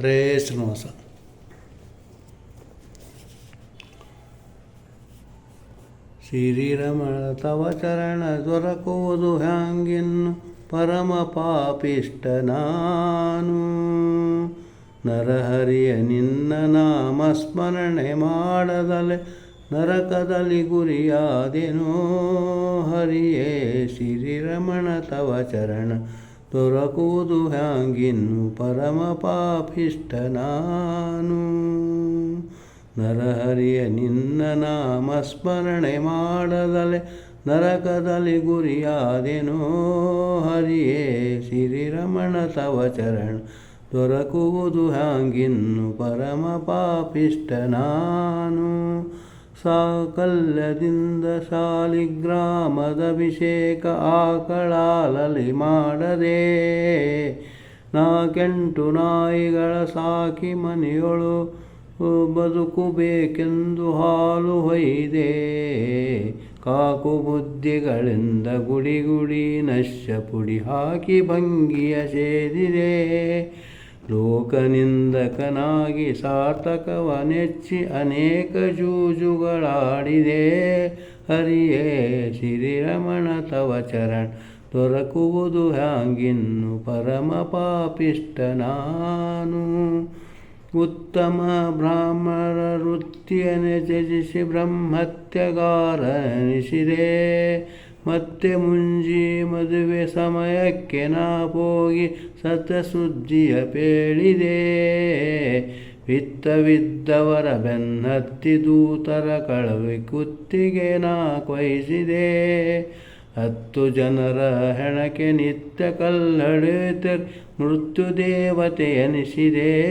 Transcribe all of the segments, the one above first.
ಹರೇ ಶ್ರೀನಿವಾಸ. ಶ್ರೀರಮಣ ತವ ಚರಣ ದೊರಕುವುದು ಹ್ಯಾಂಗಿನ್ನು ಪರಮ ಪಾಪಿಷ್ಟ ನಾನು. ನರಹರಿಯ ನಿನ್ನ ನಾಮ ಸ್ಮರಣೆ ಮಾಡದಲೆ ನರಕದಲ್ಲಿ ಗುರಿಯಾದೆನೋ ಹರಿಯೇ ಶ್ರೀರಮಣ ತವ ಚರಣ ದೊರಕುವುದು ಹ್ಯಾಂಗಿನ್ನು ಪರಮ ಪಾಪಿಷ್ಟ ನಾನು ನರಹರಿಯ ನಿನ್ನ ನಾಮ ಸ್ಮರಣೆ ಮಾಡದಲೆ ನರಕದಲ್ಲಿ ಗುರಿಯಾದೆನೋ ಹರಿಯೇ ಶ್ರೀರಮಣ ತವ ಚರಣ. ದೊರಕುವುದು ಹ್ಯಾಂಗಿನ್ನು ಪರಮ ಪಾಪಿಷ್ಟ ನಾನು ಸಾಕಲ್ಯದಿಂದ ಶಾಲಿಗ್ರಾಮದ ಅಭಿಷೇಕ ಆಕಳಾಲಲಿ ಮಾಡದೆ ನಾಕೆಂಟು ನಾಯಿಗಳ ಸಾಕಿ ಮನೆಯೊಳು ಬದುಕಬೇಕೆಂದು ಹಾಲು ಹೊಯ್ದೆ. ಕಾಕು ಬುದ್ಧಿಗಳಿಂದ ಗುಡಿ ಗುಡಿ ನಶ್ಯ ಪುಡಿ ಹಾಕಿ ಭಂಗಿಯ ಸೇದಿದೆ. ಲೋಕನಿಂದಕನಾಗಿ ಸಾರ್ಥಕವ ನೆಚ್ಚಿ ಅನೇಕ ಜೂಜುಗಳಾಡಿದೆ. ಹರಿಯೇ ಶ್ರೀರಮಣ, ತವ ಚರಣ ದೊರಕುವುದು ಹ್ಯಾಂಗಿನ್ನು ಪರಮ ಪಾಪಿಷ್ಟ ನಾನು. ಉತ್ತಮ ಬ್ರಾಹ್ಮಣರ ವೃತ್ತಿಯನ್ನು ತ್ಯಜಿಸಿ ಬ್ರಹ್ಮತ್ಯಗಾರನಿಸಿದೆ. ಮತ್ತೆ ಮುಂಜಿ ಮದುವೆ ಸಮಯಕ್ಕೆ ನಾ ಹೋಗಿ ಸತ್ಯಸುದ್ದಿಯ ಪೇಳಿದೆ. ವಿತ್ತವಿದ್ದವರ ಬೆನ್ನತ್ತಿ ದೂತರ ಕಳವಿ ಕುತ್ತಿಗೆ ನಾ ಕೊಯಿಸಿದೆ. ಹತ್ತು ಜನರ ಹೆಣಕೆ ನಿತ್ಯ ಕಲ್ಲಡೆತರ್ ಮೃತ್ಯು ದೇವತೆ ಎನಿಸಿದೆ.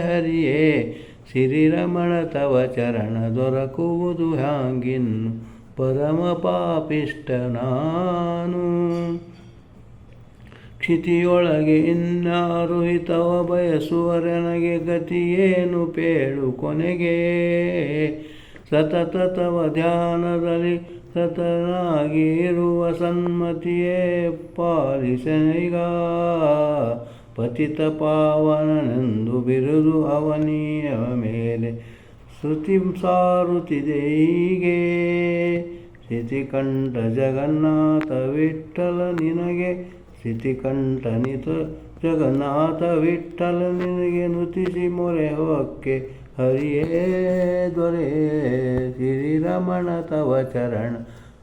ಹರಿಯೇ, ಸಿರಿರಮಣ ತವ ಚರಣ ದೊರಕುವುದು ಹ್ಯಾಂಗಿನ್ನು ಪರಮ ಪಾಪಿಷ್ಟ ನಾನು. ಕ್ಷಿತಿಯೊಳಗೆ ಇನ್ನಾರು ಹಿತವ ಬಯಸುವರನಗೆ ಗತಿಯೇನು ಪೇಳು ಕೊನೆಗೆ. ಸತತ ತವ ಧ್ಯಾನದಲ್ಲಿ ಸತನಾಗಿ ಇರುವ ಸನ್ಮತಿಯೇ ಪಾಲಿಸನೀಗ. ಪತಿತ ಪಾವನನೆಂದು ಬಿರುದು ಅವನಿಯ ಮೇಲೆ ಶ್ರುತಿ ಹೀಗೆ ಸ್ಥಿತಿಕಂಠ ಜಗನ್ನಾಥ ವಿಠಲ ನಿನಗೆ ಸ್ಥಿತಿಕಂಠ ನಿತ ಜಗನ್ನಾಥ ವಿಠಲ ನಿನಗೆ ನುತಿಸಿ ಮೊರೆ ಹೊಕ್ಕೆ ಹರಿಯೇ ದೊರೆ. ಶ್ರೀರಮಣ ತವ ಚರಣ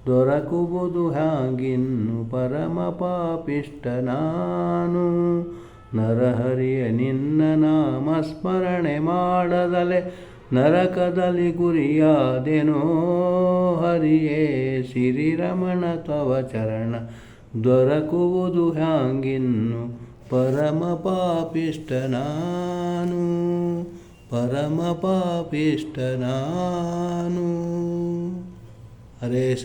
ದೊರಕುವುದು ಹಾಗಿನ್ನು ಪರಮ ಪಾಪಿಷ್ಟ ನಾನು. ನರಹರಿಯ ನಿನ್ನ ನಾಮ ಸ್ಮರಣೆ ಮಾಡದಲೆ ನರಕದಲ್ಲಿ ಗುರಿಯಾದೆನೋ ಹರಿಯೇ ಶ್ರೀರಮಣ ತವ ಚರಣ ದೊರಕುವುದು ಹ್ಯಾಂಗಿನ್ನು ಪರಮ ಪಾಪಿಷ್ಟ ನಾನು. ಪರಮ ಪಾಪಿಷ್ಟ ನಾನು. ಹರೇ